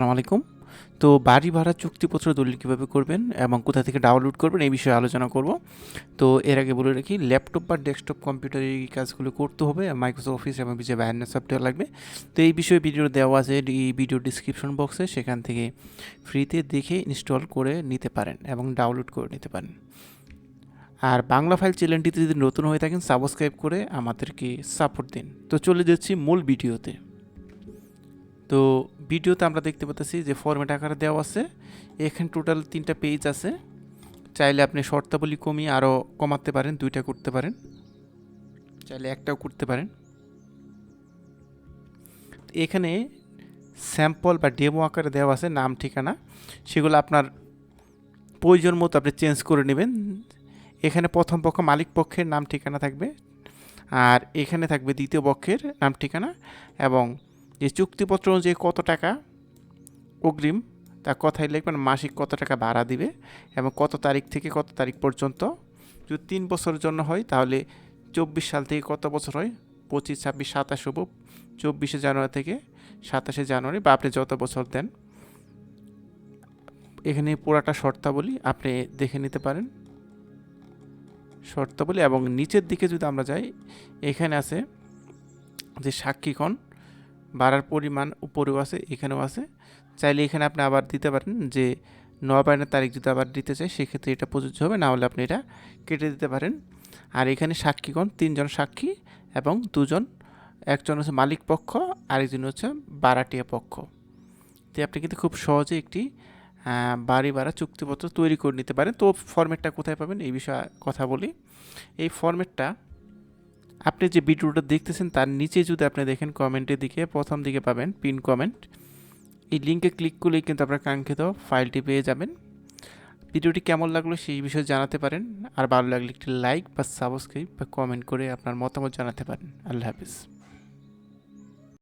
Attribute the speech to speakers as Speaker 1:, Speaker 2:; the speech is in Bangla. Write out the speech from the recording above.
Speaker 1: আসসালামু আলাইকুম। তো বাড়ি ভাড়া চুক্তিপত্র দলিল কীভাবে করবেন এবং কোথা থেকে ডাউনলোড করবেন এই বিষয়ে আলোচনা করব। তো এর আগে বলে রাখি, ল্যাপটপ বা ডেস্কটপ কম্পিউটারে এই কাজগুলো করতে হবে মাইক্রোসফট অফিস এবং বিজয় ব্যান্ড সফটওয়্যার লাগবে। তো এই বিষয়ে ভিডিও দেওয়া আছে, এই ভিডিও ডিসক্রিপশন বক্সে সেখান থেকে ফ্রিতে দেখে ইনস্টল করে নিতে পারেন এবং ডাউনলোড করে নিতে পারেন। আর বাংলা ফাইল চ্যানেলটিতে যদি নতুন হয়ে থাকেন সাবস্ক্রাইব করে আমাদেরকে সাপোর্ট দিন। তো চলে যাচ্ছি মূল ভিডিওতে। তো ভিডিওতে আমরা দেখতে পাচ্ছি যে ফরম্যাট আকারে দেওয়া আছে। এখানে টোটাল তিনটা পেজ আছে। চাইলে আপনি শর্তাবলী কমিয়ে আরও কমাতে পারেন, দুইটা করতে পারেন। চাইলে একটাও করতে পারেন। এখানে স্যাম্পল বা ডেমো আকারে দেওয়া আছে, নাম, ঠিকানা। সেগুলো আপনার প্রয়োজন মতো আপনি চেঞ্জ করে নেবেন। এখানে প্রথম পক্ষ, মালিক পক্ষের নাম, ঠিকানা থাকবে। আর এখানে থাকবে দ্বিতীয় পক্ষের নাম, ঠিকানা এবং যে চুক্তিপত্র অনুযায়ী কত টাকা অগ্রিম তা কথাই লিখবেন মাসিক কত টাকা ভাড়া দিবে এবং কত তারিখ থেকে কত তারিখ পর্যন্ত। যদি তিন বছরের জন্য হয়, তাহলে চব্বিশ সাল থেকে কত বছর হয়? পঁচিশ, ছাব্বিশ, সাতাশ হব। চব্বিশে জানুয়ারি থেকে সাতাশে জানুয়ারি, বা আপনি যত বছর দেন। এখানে পুরাটা শর্তাবলী আপনি দেখে নিতে পারেন। শর্তাবলী এবং নিচের দিকে যদি আমরা যাই, এখানে আছে যে সাক্ষীগণ বাড়ার পরিমাণ উপরেও আছে, এখানেও আছে। চাইলে এখানে আপনি আবার দিতে পারেন যে, নবায়নের তারিখ যদি আবার দিতে চাই সেক্ষেত্রে এটা প্রযোজ্য হবে। না হলে আপনি এটা কেটে দিতে পারেন। আর এখানে সাক্ষীগণ, তিনজন সাক্ষী এবং দুজন, একজন হচ্ছে মালিক পক্ষ, আরেকজন হচ্ছে বারাটিয়া পক্ষ। তো আপনি কিন্তু খুব সহজে একটি বাড়ি ভাড়া চুক্তিপত্র তৈরি করে নিতে পারেন। তো ফর্মেটটা কোথায় পাবেন? এই বিষয়ে কথা বলি। এই ফর্মেটটা আপনি যে ভিডিওটা দেখতেছেন, তার নিচে যদি আপনি দেখেন কমেন্টের দিকে, প্রথম দিকে পাবেন পিন কমেন্ট এই লিঙ্কে ক্লিক করলেই কিন্তু আপনার কাঙ্ক্ষিত ফাইলটি পেয়ে যাবেন। ভিডিওটি কেমন লাগল সেই বিষয়ে জানাতে পারেন। আর ভালো লাগলে একটি লাইক বা সাবস্ক্রাইব বা কমেন্ট করে আপনার মতামত জানাতে পারেন। আল্লাহ হাফিজ।